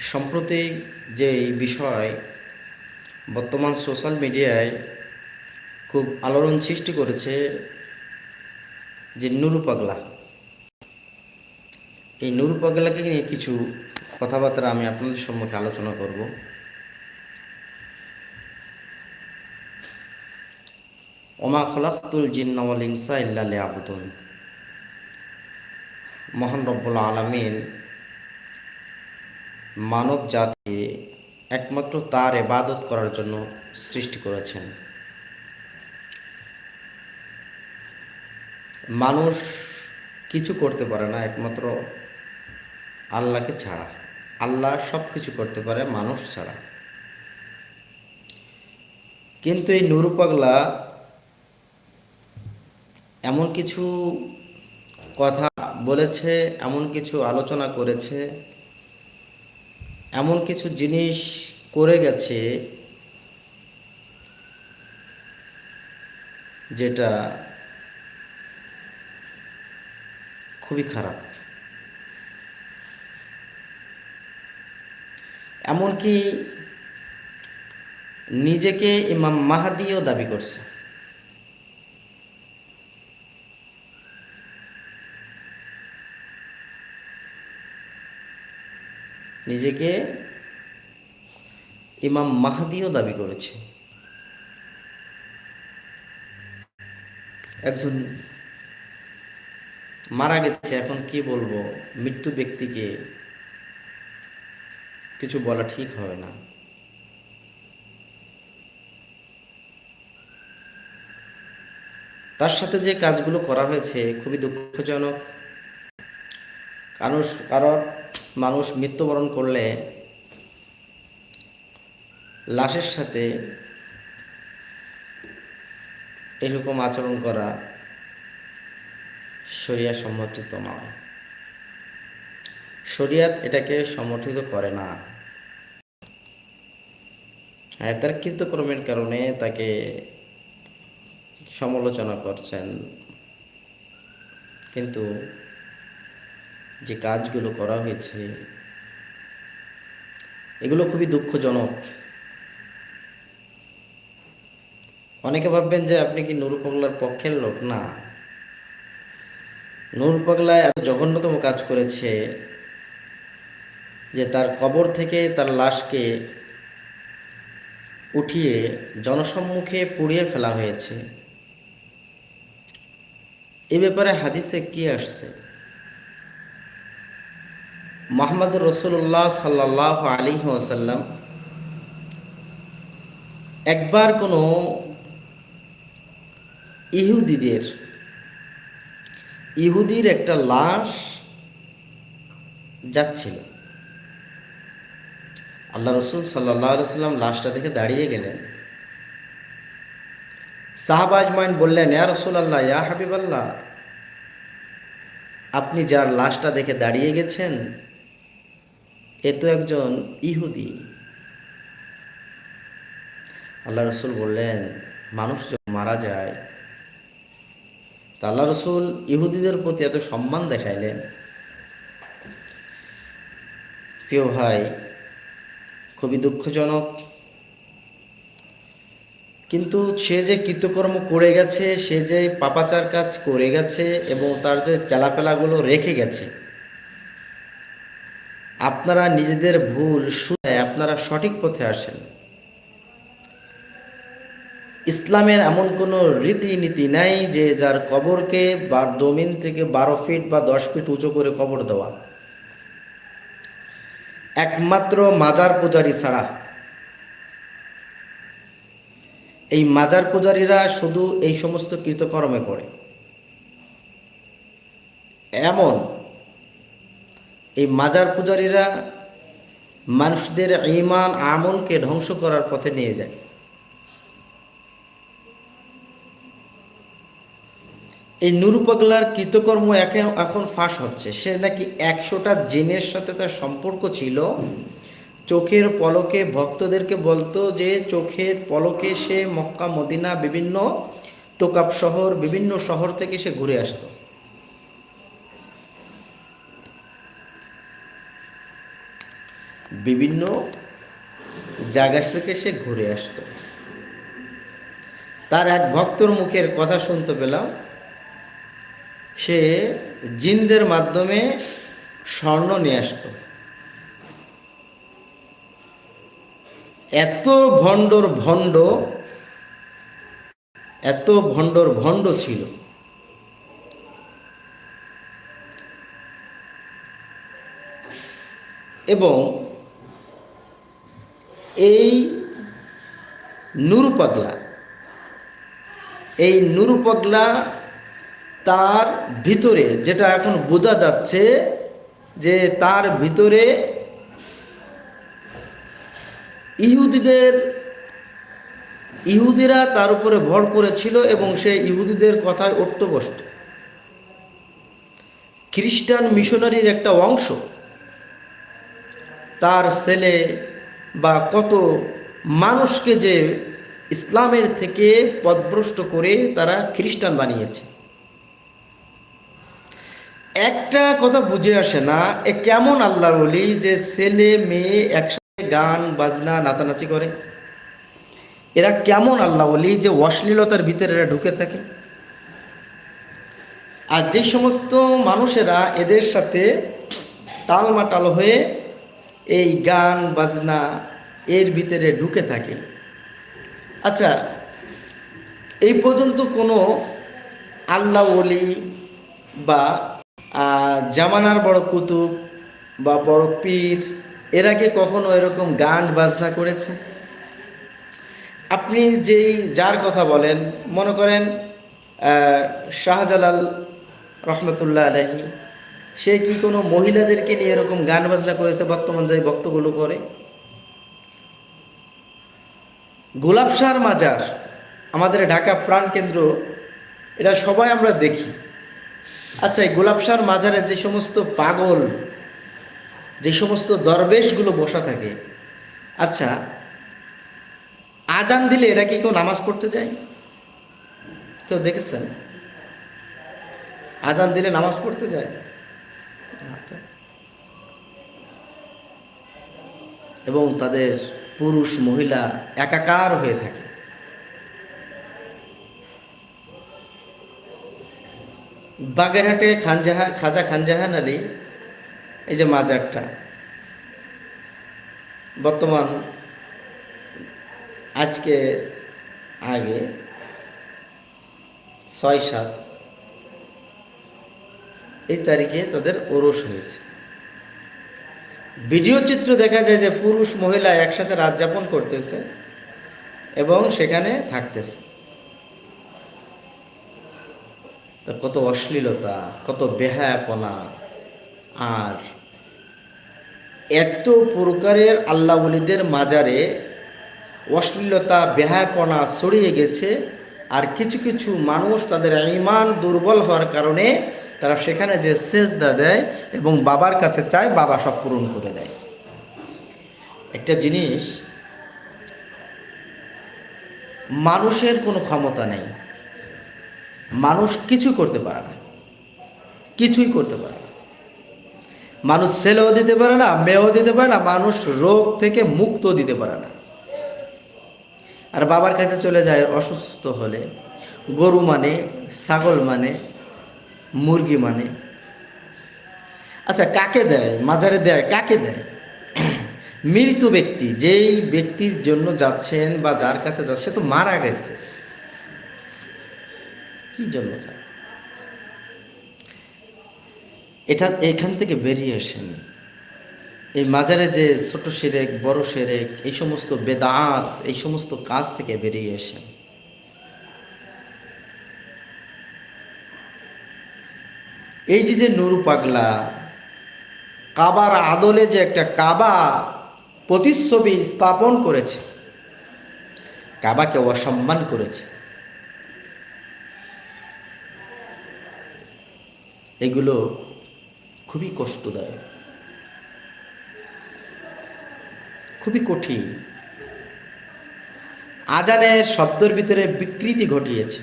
সম্প্রতি যে বিষয় বর্তমান সোশ্যাল মিডিয়ায় খুব আলোড়ন সৃষ্টি করেছে যে নুরু পাগলা। এই নুরু পাগলাকে নিয়ে কিছু কথাবার্তা আমি আপনাদের সম্মুখে আলোচনা করব। ওমা খলাকুল জিন্নাওয়াল ইনসা ইল্লা আবুদুন মহান রব্বুল আলমিন মানব জাতি একমাত্র তার এবাদত করার জন্য সৃষ্টি করেছেন। মানুষ কিছু করতে পারে না একমাত্র আল্লাহকে ছাড়া। আল্লাহ সব কিছু করতে পারে মানুষ ছাড়া। কিন্তু এই নুরু পাগলা এমন কিছু কথা বলেছে, এমন কিছু আলোচনা করেছে এমন কিছু জিনিস করে গেছে যেটা খুবই খারাপ। এমনকি নিজেকে ইমাম মাহাদিও দাবি করছে। নিজেকে ইমাম মাহাদিও দাবি করেছে। একজন মারা গেছে, এখন কি বলব? মৃত্যু ব্যক্তিকে কিছু বলা ঠিক হবে না। তার সাথে যে কাজগুলো করা হয়েছে খুবই দুঃখজনক। কারণ কারণ মানুষ মৃত্যুবরণ করলে লাশের সাথে এরকম আচরণ করা শরিয়া সমর্থিত নয়। শরিয়াত এটাকে সমর্থিত করে না। হ্যাঁ তার কৃতকর্মের কারণে তাকে সমালোচনা করছেন। কিন্তু যে কাজগুলো করা হয়েছে, এগুলো খুবই দুঃখজনক। অনেকে ভাববেন যে আপনি কি নুরু পাগলার পক্ষের লোক? না। নূর পাগলা এত জঘন্যতম কাজ করেছে যে তার কবর থেকে তার লাশকে উঠিয়ে জনসম্মুখে পুড়িয়ে ফেলা হয়েছে। এ ব্যাপারে হাদিসে কি আসছে? মোহাম্মদ রসুল্লাহ সাল্লাহ আলী ওসাল্লাম একবার কোনো ইহুদিদের, ইহুদির একটা লাশ যাচ্ছিল। আল্লাহ রসুল সাল্লাহ সাল্লাম লাশটা দেখে দাঁড়িয়ে গেলেন। সাহাবা আজমাইন বললেন, ইয়া রসুল আল্লাহ ইয়া হাবিব আল্লাহ আপনি যার লাশটা দেখে দাঁড়িয়ে গেছেন এ তো একজন ইহুদি। আল্লাহ রসুল বললেন, মানুষ যখন মারা যায়, তা আল্লাহ রসুল ইহুদিদের প্রতি এত সম্মান দেখাইলেন? প্রিয় ভাই, খুবই দুঃখজনক। কিন্তু সে যে কৃতকর্ম করে গেছে, সে যে পাপাচার কাজ করে গেছে এবং তার যে চালাপেলাগুলো রেখে গেছে আপনারা নিজেদের ভুল শুনে আপনারা সঠিক পথে আসেন। ইসলামের এমন কোনো রীতিনীতি নাই যে যার কবরকে বা জমিন থেকে বারো ফিট বা দশ ফিট উঁচু করে কবর দেওয়া। একমাত্র মাজার পূজারী ছাড়া। এই মাজার পূজারীরা শুধু এই সমস্ত কৃতকর্মে করে। এমন এই মাজার পূজারীরা মানুষদের ইমান আমলকে ধ্বংস করার পথে নিয়ে যায়। এই নুরু পাগলার কৃতকর্ম এখন ফাঁস হচ্ছে। সে নাকি একশোটা জিনের সাথে তার সম্পর্ক ছিল। চোখের পলকে ভক্তদেরকে বলতো যে, চোখের পলকে সে মক্কা, মদিনা, বিভিন্ন তোকাপ শহর, বিভিন্ন শহর থেকে সে ঘুরে আসতো। বিভিন্ন জায়গা থেকে সে ঘুরে আসতো। তার এক ভক্তর মুখের কথা শুনতে পেলাম, সে জিনদের মাধ্যমে স্বর্ণ নিয়ে আসতো। এত ভণ্ডর ভণ্ড, এত ভণ্ডর ভণ্ড ছিল। এবং এই নুরু পাগলা, এই নুরু পাগলা তার ভিতরে, যেটা এখন বোঝা যাচ্ছে যে তার ভিতরে ইহুদিদের, ইহুদিরা তার উপরে ভর করেছিল এবং সে ইহুদিদের কথায় উঠত বসত খ্রিস্টান মিশনারির একটা অংশ তার ছেলে বা কত মানুষকে যে ইসলামের থেকে পদভ্রষ্ট করে তারা খ্রিস্টান বানিয়েছে। একটা কথা বুঝে আসে না, এ কেমন আল্লাহ বলি যে ছেলে, মেয়ে একসাথে গান, বাজনা, নাচানাচি করে? এরা কেমন আল্লাহ বলি যে অশ্লীলতার ভিতরে এরা ঢুকে থাকে? আর যে সমস্ত মানুষেরা এদের সাথে টালমাটাল হয়ে এই গান, বাজনা এর ভিতরে ঢুকে থাকে। আচ্ছা এই পর্যন্ত কোনো আল্লাহ ওলি বা জামানার বড় কুতুব বা বড় পীর, এর আগে কখনো এরকম গান, বাজনা করেছে? আপনি যেই, যার কথা বলেন, মনে করেন শাহজালাল রহমতুল্লাহ আলহী সে কি কোনো মহিলাদেরকে নিয়ে এরকম গান বাজনা করেছে বর্তমান যে বক্তগুলো করে? গোলাপসার মাজার, আমাদের ঢাকা প্রাণ কেন্দ্র, এটা সবাই আমরা দেখি। আচ্ছা এই গোলাপসার মাজারে যে সমস্ত পাগল, যে সমস্ত দরবেশগুলো বসা থাকে আচ্ছা আজান দিলে এরা কি কেউ নামাজ পড়তে যায়? কেউ দেখেছেন? আজান দিলে নামাজ পড়তে যায়? এবং তাদের পুরুষ মহিলা একাকার হয়ে থাকে। বাগেরহাটে খানজাহা খাজা খানজাহান আলী, এই যে মাজারটা, বর্তমান আজকে আগে ছয় সাত এই তারিখে তাদের ওরস হয়েছে। ভিডিও চিত্র দেখা যায় যে পুরুষ মহিলা একসাথে রাত যাপন করতেছে এবং সেখানে থাকতেছে। কত অশ্লীলতা, কত বেহায়াপনা, আর এত প্রকারের আল্লাহলিদের মাজারে অশ্লীলতা, বেহায়াপনা ছড়িয়ে গেছে, আর কিছু কিছু মানুষ তাদের ইমান দুর্বল হওয়ার কারণে তারা সেখানে যে সেজদা দেয় এবং বাবার কাছে চায় বাবা সব পূরণ করে দেয়। একটা জিনিস, মানুষের কোনো ক্ষমতা নেই। মানুষ কিছু করতে পারে না। কিছুই করতে পারে না। মানুষ ছেলেও দিতে পারে না, মেয়েও দিতে পারে না, মানুষ রোগ থেকে মুক্ত দিতে পারে না। আর বাবার কাছে চলে যায়, অসুস্থ হলে, গরু মানে ছাগল মানে মুরগি মানে। আচ্ছা কাকে দেয়? মাজারে দেয়, কাকে দেয়? মৃত ব্যক্তি, যেই ব্যক্তির জন্য যাচ্ছেন বা যার কাছে যাচ্ছে তো মারা গেছে। কি জন্য এটা এখান থেকে বেরিয়ে আসেন। এই মাজারে যে ছোট সেরেক, বড় সেরেক, এই সমস্ত বেদাত, এই সমস্ত কাজ থেকে বেরিয়ে আসেন। এই যে যে নুরু পাগলা, কাবার আদলে যে একটা কাবা প্রতিচ্ছবি স্থাপন করেছে, কাবাকে অসম্মান করেছে, এগুলো খুবই কষ্টদায়ক, খুবই কঠিন। আজানের শব্দের ভিতরে বিকৃতি ঘটিয়েছে।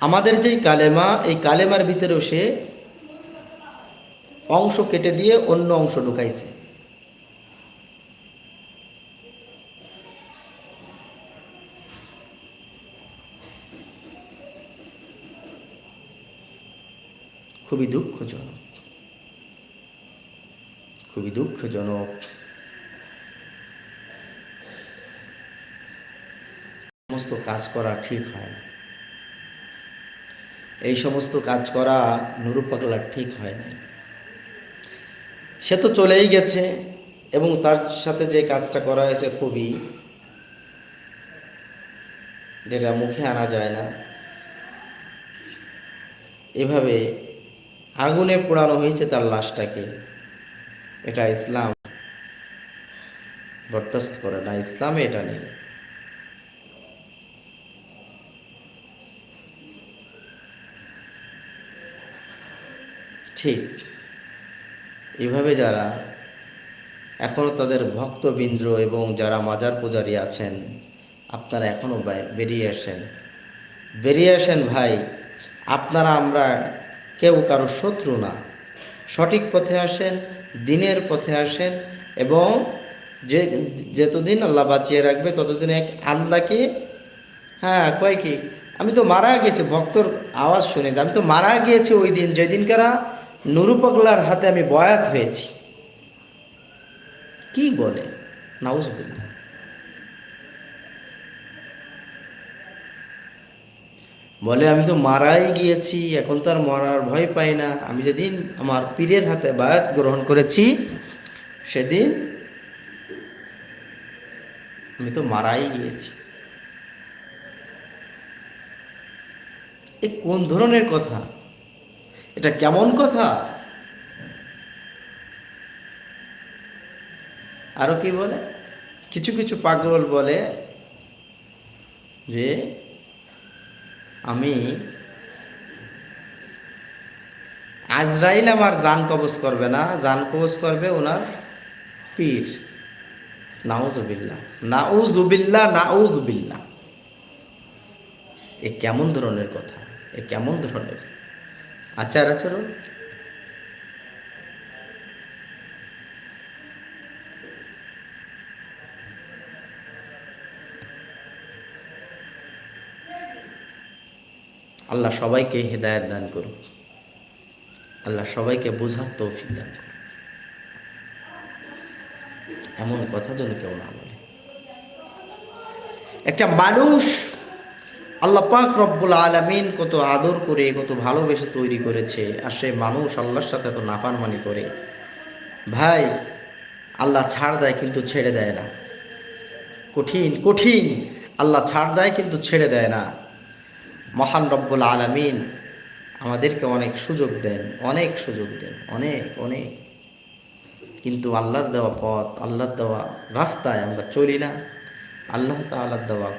আমাদের যেই কালেমা, এই কালেমার ভিতরেও সে অংশ কেটে দিয়ে অন্য অংশ ঢুকাইছে। খুবই দুঃখজনক। খুবই দুঃখজনক। সমস্ত কাজ করা ঠিক হয় না। এই সমস্ত কাজ করা নুরু পাগলার ঠিক হয় নাই। সে তো চলেই গেছে এবং তার সাথে যে কাজটা করা হয়েছে খুবই যেটা মুখে আনা যায় না। এভাবে আগুনে পোড়ানো হয়েছে তার লাশটাকে। এটা ইসলাম বরদাস্ত করে না, ইসলামে এটা নেই। ঠিক। এভাবে যারা এখনও তাদের ভক্তবৃন্দ এবং যারা মাজার পূজারী আছেন, আপনারা এখনও বেরিয়ে আসেন। বেরিয়ে আসেন ভাই, আপনারা আমরা কেউ কারও শত্রু না। সঠিক পথে আসেন, দিনের পথে আসেন এবং যে, যতদিন আল্লাহ বাঁচিয়ে রাখবে ততদিন এক আল্লাহকে হ্যাঁ কয় কি? আমি তো মারা গেছি, ভক্তর আওয়াজ শুনে আমি তো মারা গিয়েছি ওই দিন, যেদিনকারা নুরু পাগলার হাতে আমি বয়াত হয়েছি। কি বলে? নাউজবিল্লা বলে, আমি তো মারাই গিয়েছি, এখন তো আর মরার ভয় পাই না। আমি যেদিন আমার পীরের হাতে বায়াত গ্রহণ করেছি, সেদিন আমি তো মারাই গিয়েছি। এ কোন ধরনের কথা? এটা কেমন কথা? আরও কি বলে? কিছু কিছু পাগল বলে যে আমি আজরাইল আমার জান কবজ করবে না, জান কবজ করবে ওনার পীর। নাউজুবিল্লা নাউজুবিল্লা নাউজুবিল্লা এ কেমন ধরনের কথা? এ কেমন ধরনের আচার, আচরণ? আল্লাহ সবাইকে হৃদায়ত দান করুক। আল্লাহ সবাইকে বোঝার তৌফিক দান করুক। এমন কথা যেন কেউ না বলে। একটা মানুষ আল্লাহ পাক রব্বুল আলমিন কত আদর করে, কত ভালোবেসে তৈরি করেছে, আর সে মানুষ আল্লাহর সাথে এত নাফারমানি করে। ভাই, আল্লাহ ছাড় দেয় কিন্তু ছেড়ে দেয় না। কঠিন কঠিন। আল্লাহ ছাড় দেয় কিন্তু ছেড়ে দেয় না। মহান রব্বুল আলমিন আমাদেরকে অনেক সুযোগ দেন, অনেক সুযোগ দেন, অনেক অনেক। কিন্তু আল্লাহর দেওয়া পথ, আল্লাহর দেওয়া রাস্তায় আমরা চলি না। আল্লাহ তাল্লাহ দেওয়া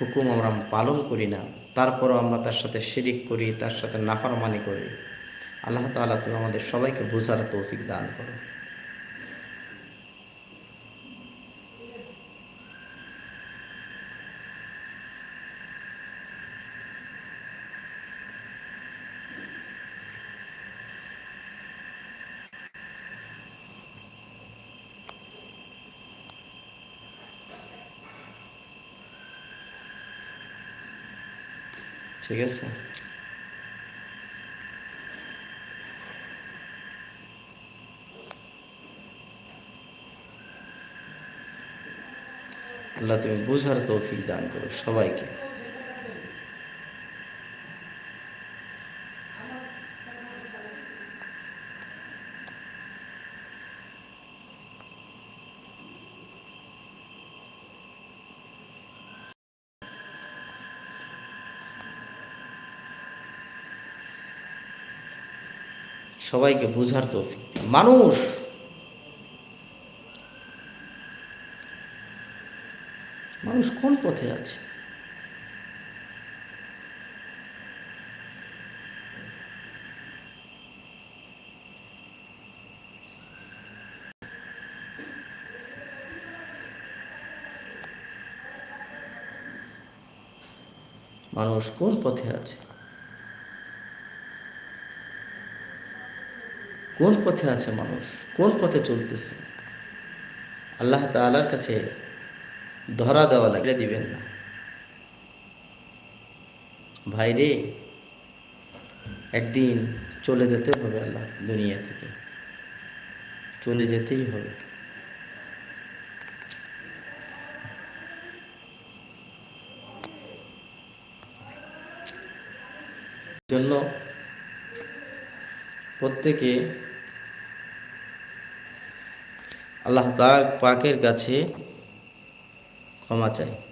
হুকুম আমরা পালন করি না। তারপরও আমরা তার সাথে শিরিক করি, তার সাথে নাফারমানি করি। আল্লাহ তালা তুমি আমাদের সবাইকে বোঝার তৌফিক দান করো। ঠিক আছে। আল্লাহ তুমি বোঝার তৌফিক দান করো সবাইকে। সবাইকে বোঝার তৌফিক মানুষ! মানুষ কোন পথে আছে? মানুষ কোন পথে আছে? কোন পথে আছে মানুষ? কোন পথে চলতেছে? আল্লাহ তাআলার কাছে ধরা দেওয়া লাগে দিবেন না। ভাইরে একদিন চলে যেতে হবে আল্লাহ দুনিয়া থেকে। চলে যেতেই হবে। জন্য প্রত্যেকে আল্লাহ পাক পাকের কাছে ক্ষমা চাই